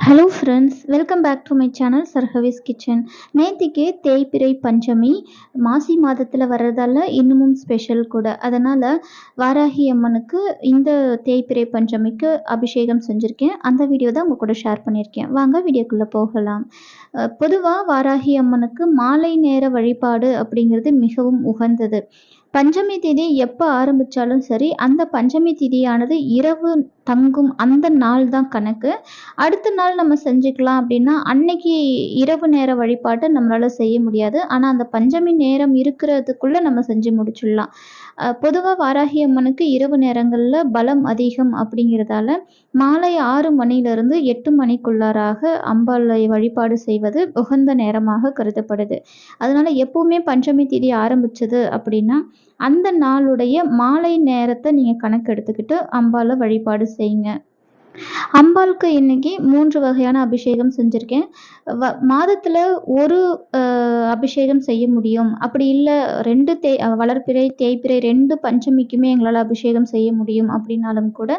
Hello friends welcome back to my channel சர்ஹவிஸ் kitchen நேத்திக்கு தேய்பிறை பஞ்சமி மாசி மாதத்தில் வர்றதால இன்னமும் ஸ்பெஷல் கூட. அதனால் வாராகி அம்மனுக்கு இந்த தேய்பிறை பஞ்சமிக்கு அபிஷேகம் செஞ்சுருக்கேன். அந்த வீடியோ தான் உங்கள் கூட ஷேர் பண்ணியிருக்கேன் வாங்க வீடியோக்குள்ளே போகலாம். பொதுவாக வாராகி அம்மனுக்கு மாலை நேர வழிபாடு அப்படிங்கிறது மிகவும் உகந்தது. பஞ்சமி திதி எப்போ ஆரம்பித்தாலும் சரி அந்த பஞ்சமி திதியானது இரவு தங்கும் அந்த நாள் தான் கணக்கு. அடுத்த நாள் நம்ம செஞ்சுக்கலாம் அப்படின்னா அன்னைக்கு இரவு நேர வழிபாட்டை நம்மளால் செய்ய முடியாது. ஆனால் அந்த பஞ்சமி நேரம் இருக்கிறதுக்குள்ளே நம்ம செஞ்சு முடிச்சிடலாம். பொதுவாக வாராகி அம்மனுக்கு இரவு நேரங்களில் பலம் அதிகம் அப்படிங்கிறதால மாலை ஆறு மணிலிருந்து எட்டு மணிக்குள்ளாராக அம்பாளை வழிபாடு செய்வது உகந்த நேரமாக கருதப்படுது. அதனால் எப்போவுமே பஞ்சமி திதி ஆரம்பிச்சது அப்படின்னா அந்த நாளுடைய மாலை நேரத்தை நீங்கள் கணக்கு எடுத்துக்கிட்டு அம்பாளை வழிபாடு செய்யுங்க. அம்பாளுக்கு இன்னைக்கு மூன்று வகையான அபிஷேகம் செஞ்சுருக்கேன். வ மாதத்தில் ஒரு அபிஷேகம் செய்ய முடியும். அப்படி இல்லை ரெண்டு தே வளர்ப்பிறை தேய்பிறை ரெண்டு பஞ்சமிக்குமே எங்களால் அபிஷேகம் செய்ய முடியும் அப்படின்னாலும் கூட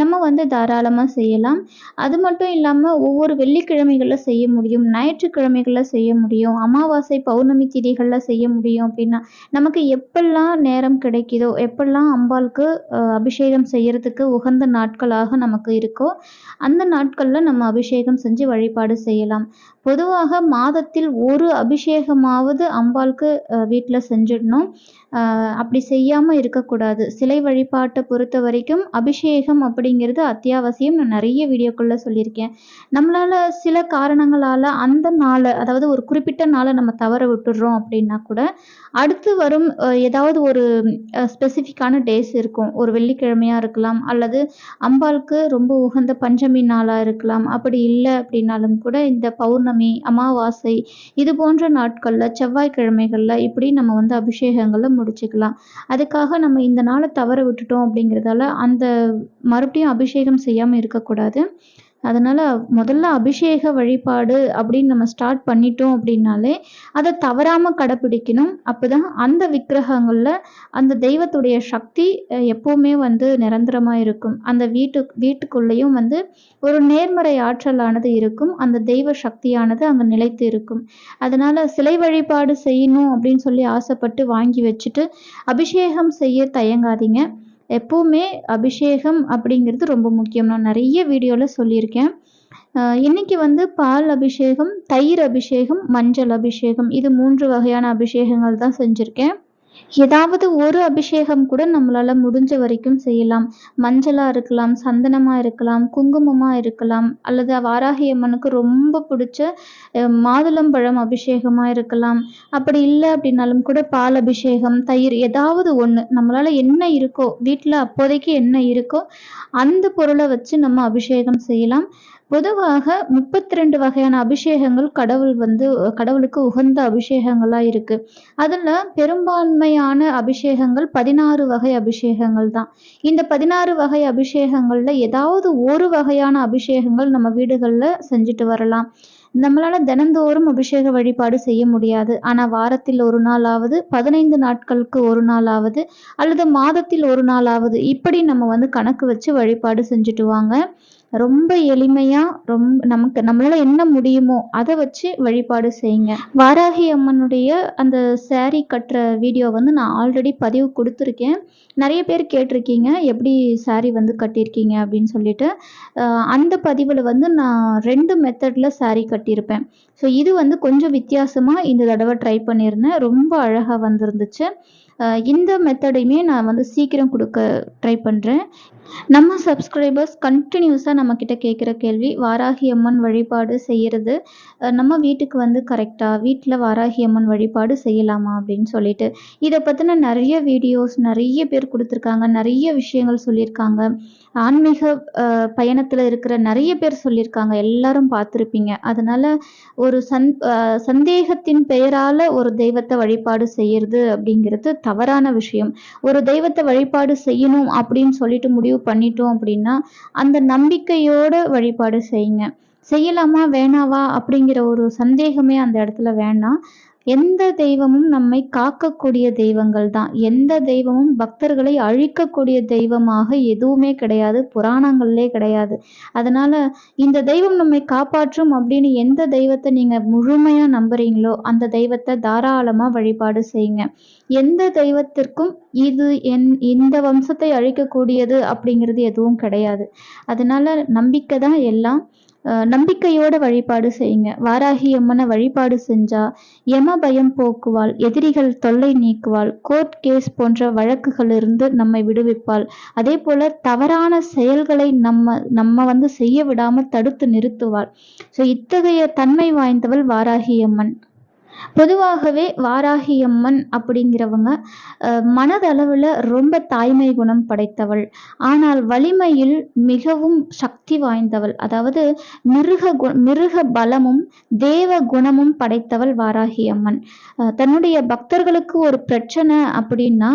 நம்ம வந்து தாராளமாக செய்யலாம். அது மட்டும் இல்லாமல் ஒவ்வொரு வெள்ளிக்கிழமைகளில் செய்ய முடியும். ஞாயிற்றுக்கிழமைகளில் செய்ய முடியும். அமாவாசை பௌர்ணமி திதிகளில் செய்ய முடியும் அப்படின்னா நமக்கு எப்பெல்லாம் நேரம் கிடைக்குதோ எப்பெல்லாம் அம்பாளுக்கு அபிஷேகம் செய்யறதுக்கு உகந்த நாட்களாக நமக்கு இருக்கும் இருக்கோ அந்த நாட்களில் நம்ம அபிஷேகம் செஞ்சு வழிபாடு செய்யலாம். பொதுவாக மாதத்தில் ஒரு அபிஷேகமாவது அம்பாளுக்கு வீட்டில் செஞ்சிடணும். அப்படி செய்யாமல் இருக்கக்கூடாது. சிலை வழிபாட்டை பொறுத்த வரைக்கும் அபிஷேகம் அப்படிங்கிறது அத்தியாவசியம். நான் நிறைய வீடியோக்குள்ளே சொல்லியிருக்கேன். நம்மளால் சில காரணங்களால் அந்த நாளை அதாவது ஒரு குறிப்பிட்ட நாளை நம்ம தவற விட்டுடுறோம் அப்படின்னா கூட அடுத்து வரும் ஏதாவது ஒரு ஸ்பெசிஃபிக்கான டேஸ் இருக்கும். ஒரு வெள்ளிக்கிழமையாக இருக்கலாம் அல்லது அம்பாளுக்கு ரொம்ப உகந்த பஞ்சமி நாளாக இருக்கலாம். அப்படி இல்லை அப்படின்னாலும் கூட இந்த பௌர்ணமி அமாவாசை இது போன்ற நாட்களில் செவ்வாய்க்கிழமைகளில் இப்படி நம்ம வந்து அபிஷேகங்களை முடிச்சுக்கலாம். அதுக்காக நம்ம இந்த நாளை தவற விட்டுட்டோம் அப்படிங்கிறதால அந்த மறுபடியும் அபிஷேகம் செய்யாமல் இருக்கக்கூடாது. அதனால் முதல்ல அபிஷேக வழிபாடு அப்படின்னு நம்ம ஸ்டார்ட் பண்ணிட்டோம் அப்படின்னாலே அதை தவறாமல் கடைப்பிடிக்கணும். அப்போ தான் அந்த விக்கிரகங்களில் அந்த தெய்வத்துடைய சக்தி எப்போவுமே வந்து நிரந்தரமாக இருக்கும். அந்த வீட்டு வீட்டுக்குள்ளேயும் வந்து ஒரு நேர்மறை ஆற்றலானது இருக்கும். அந்த தெய்வ சக்தியானது அங்கே நிலைத்து இருக்கும். அதனால் சிலை வழிபாடு செய்யணும் அப்படின்னு சொல்லி ஆசைப்பட்டு வாங்கி வச்சுட்டு அபிஷேகம் செய்ய தயங்காதீங்க. எப்போவுமே அபிஷேகம் அப்படிங்கிறது ரொம்ப முக்கியம். நான் நிறைய வீடியோவில் சொல்லியிருக்கேன். இன்னைக்கு வந்து பால் அபிஷேகம் தயிர் அபிஷேகம் மஞ்சள் அபிஷேகம் இது மூன்று வகையான அபிஷேகங்கள் தான் செஞ்சுருக்கேன். ஏதாவது ஒரு அபிஷேகம் கூட நம்மளால முடிஞ்ச வரைக்கும் செய்யலாம். மஞ்சளா இருக்கலாம் சந்தனமா இருக்கலாம் குங்குமமா இருக்கலாம் அல்லது வாராகி அம்மனுக்கு ரொம்ப பிடிச்ச மாதுளம்பழம் அபிஷேகமா இருக்கலாம். அப்படி இல்லை அப்படின்னாலும் கூட பால் அபிஷேகம் தயிர் ஏதாவது ஒன்று நம்மளால என்ன இருக்கோ வீட்டில் அப்போதைக்கு என்ன இருக்கோ அந்த பொருளை வச்சு நம்ம அபிஷேகம் செய்யலாம். பொதுவாக முப்பத்தி ரெண்டு வகையான அபிஷேகங்கள் கடவுள் வந்து கடவுளுக்கு உகந்த அபிஷேகங்களாக அதுல அதில் உண்மையான அபிஷேகங்கள் பதினாறு வகை அபிஷேகங்கள் தான். இந்த பதினாறு வகை அபிஷேகங்களில் ஏதாவது ஒரு வகையான அபிஷேகங்கள் நம்ம வீடுகளில் செஞ்சுட்டு வரலாம். நம்மளால் தினந்தோறும் அபிஷேக வழிபாடு செய்ய முடியாது. ஆனால் வாரத்தில் ஒரு நாளாவது பதினைந்து நாட்களுக்கு ஒரு நாளாவது அல்லது மாதத்தில் ஒரு நாளாவது இப்படி நம்ம வந்து கணக்கு வச்சு வழிபாடு செஞ்சுட்டு வாங்க. ரொம்ப எளிமையாக ரொம்ப நமக்கு நம்மளால் என்ன முடியுமோ அதை வச்சு வழிபாடு செய்யுங்க. வாராகி அம்மனுடைய அந்த சேரீ கட்டுற வீடியோ வந்து நான் ஆல்ரெடி பதிவு கொடுத்துருக்கேன். நிறைய பேர் கேட்டிருக்கீங்க எப்படி சாரீ வந்து கட்டியிருக்கீங்க அப்படின்னு சொல்லிட்டு. அந்த பதிவில் வந்து நான் ரெண்டு மெத்தடில் சாரீ கட்டியிருப்பேன். ஸோ இது வந்து கொஞ்சம் வித்தியாசமாக இந்த தடவை ட்ரை பண்ணியிருந்தேன். ரொம்ப அழகாக வந்திருந்துச்சு. இந்த மெத்தடையுமே நான் வந்து சீக்கிரம் கொடுக்க ட்ரை பண்ணுறேன் நம்ம சப்ஸ்கிரைபர்ஸ் கண்டினியூஸாக நம்மக்கிட்ட கேட்குற கேள்வி வாராகி அம்மன் வழிபாடு செய்கிறது நம்ம வீட்டுக்கு வந்து கரெக்டாக வீட்டில் வாராகி அம்மன் வழிபாடு செய்யலாமா அப்படின்னு சொல்லிட்டு இதை பற்றின நிறைய வீடியோஸ் நிறைய பேர் கொடுத்துருக்காங்க நிறைய விஷயங்கள் சொல்லியிருக்காங்க. ஆன்மீக பயணத்தில் இருக்கிற நிறைய பேர் சொல்லியிருக்காங்க எல்லாரும் பார்த்துருப்பீங்க. அதனால் ஒரு சந் சந்தேகத்தின் பெயரால் ஒரு தெய்வத்தை வழிபாடு செய்கிறது அப்படிங்கிறது தவறான விஷயம். ஒரு தெய்வத்தை வழிபாடு செய்யணும் அப்படின்னு சொல்லிட்டு முடிவு பண்ணிட்டோம் அப்படின்னா அந்த நம்பிக்கையோட வழிபாடு செய்யுங்க. செய்யலாமா வேணாவா அப்படிங்கிற ஒரு சந்தேகமே அந்த இடத்துல வேணாம். எந்த தெய்வமும் நம்மை காக்கக்கூடிய தெய்வங்கள் தான். எந்த தெய்வமும் பக்தர்களை அழிக்கக்கூடிய தெய்வமாக எதுவுமே கிடையாது. புராணங்கள்லே கிடையாது. அதனால இந்த தெய்வம் நம்மை காப்பாற்றும் அப்படின்னு எந்த தெய்வத்தை நீங்க முழுமையா நம்புறீங்களோ அந்த தெய்வத்தை தாராளமா வழிபாடு செய்யுங்க. எந்த தெய்வத்திற்கும் இது என் இந்த வம்சத்தை அழிக்கக்கூடியது அப்படிங்கிறது எதுவும் கிடையாது. அதனால நம்பிக்கை தான் எல்லாம். நம்பிக்கையோட வழிபாடு செய்யுங்க. வாராகி அம்மனை வழிபாடு செஞ்சா யம பயம் போக்குவாள் எதிரிகள் தொல்லை நீக்குவாள் கோர்ட் கேஸ் போன்ற வழக்குகளிலிருந்து நம்மை விடுவிப்பாள். அதே போல தவறான செயல்களை நம்ம நம்ம வந்து செய்ய விடாம தடுத்து நிறுத்துவாள். ஸோ இத்தகைய தன்மை வாய்ந்தவள் வாராகி அம்மன். பொதுவாகவே வாராகி அம்மன் அப்படிங்கிறவங்க மனதளவில் ரொம்ப தாய்மை குணம் படைத்தவள். ஆனால் வலிமையில் மிகவும் சக்தி வாய்ந்தவள். அதாவது மிருக கு மிருக பலமும் தேவ குணமும் படைத்தவள் வாராகி அம்மன் தன்னுடைய பக்தர்களுக்கு ஒரு பிரச்சனை அப்படின்னா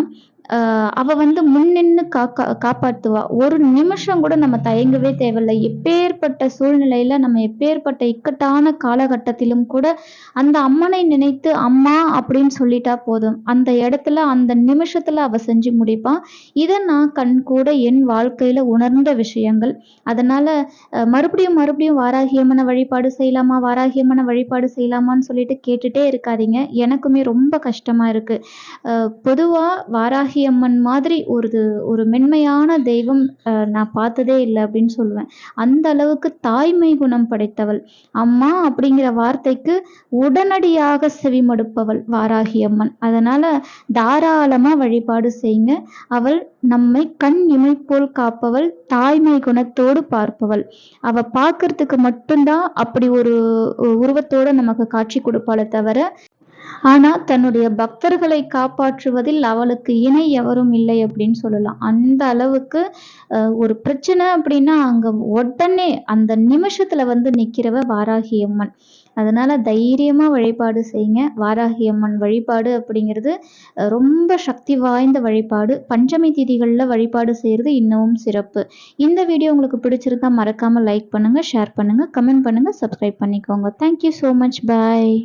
அவ வந்து முன்னின்னு காக்கா காப்பாற்றுவா ஒரு நிமிஷம் கூட நம்ம தயங்கவே தேவையில்லை. எப்பேற்பட்ட சூழ்நிலையில நம்ம எப்பேற்பட்ட இக்கட்டான காலகட்டத்திலும் கூட அந்த அம்மனை நினைத்து அம்மா அப்படின்னு சொல்லிட்டா போதும். அந்த இடத்துல அந்த நிமிஷத்துல அவ செஞ்சு முடிப்பான் இதை நான் கண் கூட என் வாழ்க்கையில உணர்ந்த விஷயங்கள். அதனால மறுபடியும் மறுபடியும் வாராகியம்மனை வழிபாடு செய்யலாமா? வாராகியம்மனை வழிபாடு செய்யலாமான்னு சொல்லிட்டு கேட்டுட்டே இருக்காதீங்க. எனக்குமே ரொம்ப கஷ்டமா இருக்கு. பொதுவா வாராகி அம்மன் மாதிரி ஒரு ஒரு மென்மையான தெய்வம் நான் பார்த்ததே இல்லை அப்படின்னு சொல்லுவேன். அந்த அளவுக்கு தாய்மை குணம் படைத்தவள். அம்மா அப்படிங்கிற வார்த்தைக்கு உடனடியாக செவிமடுப்பவள் வாராகி அம்மன். அதனால தாராளமா வழிபாடு செய்யுங்க. அவள் நம்மை கண் இமைப்போல் காப்பவள் தாய்மை குணத்தோடு பார்ப்பவள். அவ பார்க்கறதுக்கு மட்டும்தான் அப்படி ஒரு உருவத்தோட நமக்கு காட்சி கொடுப்பாளே தவிர ஆனால் தன்னுடைய பக்தர்களை காப்பாற்றுவதில் அவளுக்கு இணை எவரும் இல்லை அப்படின்னு சொல்லலாம். அந்த அளவுக்கு ஒரு பிரச்சனை அப்படின்னா அங்கே உடனே அந்த நிமிஷத்தில் வந்து நிற்கிறவ வாராகி அம்மன் அதனால் தைரியமாக வழிபாடு செய்யுங்க. வாராகி அம்மன் வழிபாடு அப்படிங்கிறது ரொம்ப சக்தி வாய்ந்த வழிபாடு. பஞ்சமி திதிகளில் வழிபாடு செய்கிறது இன்னமும் சிறப்பு. இந்த வீடியோ உங்களுக்கு பிடிச்சிருந்தா மறக்காமல் லைக் பண்ணுங்கள் ஷேர் பண்ணுங்கள் கமெண்ட் பண்ணுங்கள் சப்ஸ்கிரைப் பண்ணிக்கோங்க. Thank you so much bye